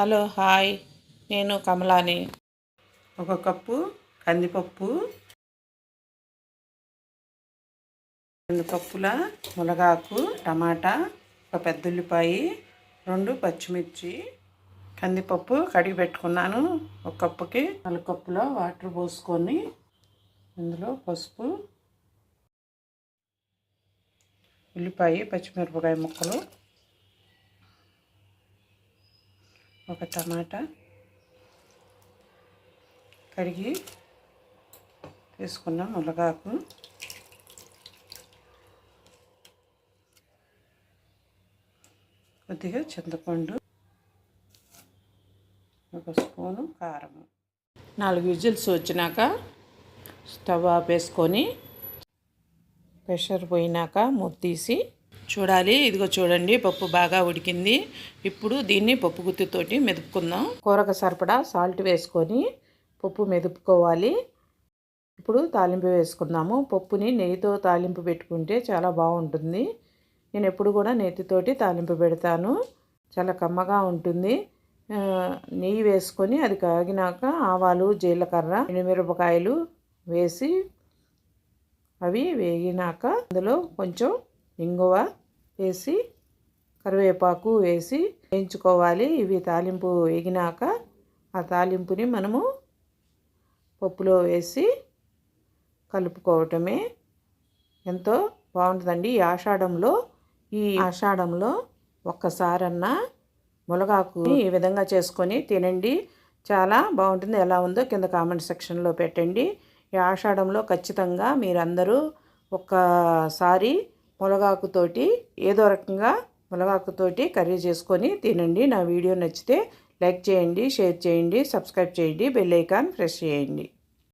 Hello hi. నేను కమలాని. ఒక cup కందిపప్పు రెండు కప్పుల మునగాకు టమాటా ఒక పెద్దల్లిపాయి రెండు పచ్చిమిర్చి కందిపప్పు కడిగి పెట్టుకున్నాను. ఒక కప్పుకి నాలుగు కప్పులో వాటర్ పోసుకొని ఇందులో పసుపు ఉల్లిపాయ పచ్చిమిరపకాయ ముక్కలు ఒక టమాటా కడిగి తీసుకున్న మునగాకు. కొద్దిగా చింతపండు ఒక స్పూను కారం నాలుగు విజిల్స్ వచ్చినాక స్టవ్ ఆపేసుకొని ప్రెషర్ పోయినాక మూత తీసి చూడాలి. ఇదిగో చూడండి పప్పు బాగా ఉడికింది. ఇప్పుడు దీన్ని పప్పు గుత్తితోటి మెదుపుకుందాం. కూరకు సరిపడా సాల్ట్ వేసుకొని పప్పు మెదుపుకోవాలి. ఇప్పుడు తాలింపు వేసుకుందాము. పప్పుని నెయ్యితో తాలింపు పెట్టుకుంటే చాలా బాగుంటుంది. నేను ఎప్పుడు కూడా నెయ్యితోటి తాలింపు పెడతాను. చాలా కమ్మగా ఉంటుంది. నెయ్యి వేసుకొని అది కాగినాక ఆవాలు జీలకర్ర ఎండుమిరపకాయలు వేసి అవి వేగినాక అందులో కొంచెం ఇంగువ వేసి కరివేపాకు వేసి వేయించుకోవాలి. ఇవి తాలింపు వేగినాక ఆ తాలింపుని మనము పప్పులో వేసి కలుపుకోవటమే ఎంతో బాగుంటుందండి. ఈ ఆషాఢంలో ఈ ఆషాఢంలో ఒక్కసారన్నా మునగాకు ఈ విధంగా చేసుకొని తినండి. చాలా బాగుంటుంది. ఎలా ఉందో కింద కామెంట్ సెక్షన్లో పెట్టండి. ఈ ఆషాఢంలో ఖచ్చితంగా మీరందరూ ఒక్కసారి మునగాకుతోటి ఏదో రకంగా మునగాకుతోటి కర్రీ చేసుకొని తినండి. నా వీడియో నచ్చితే లైక్ చేయండి షేర్ చేయండి సబ్స్క్రైబ్ చేయండి బెల్ ఐకాన్ ప్రెస్ చేయండి.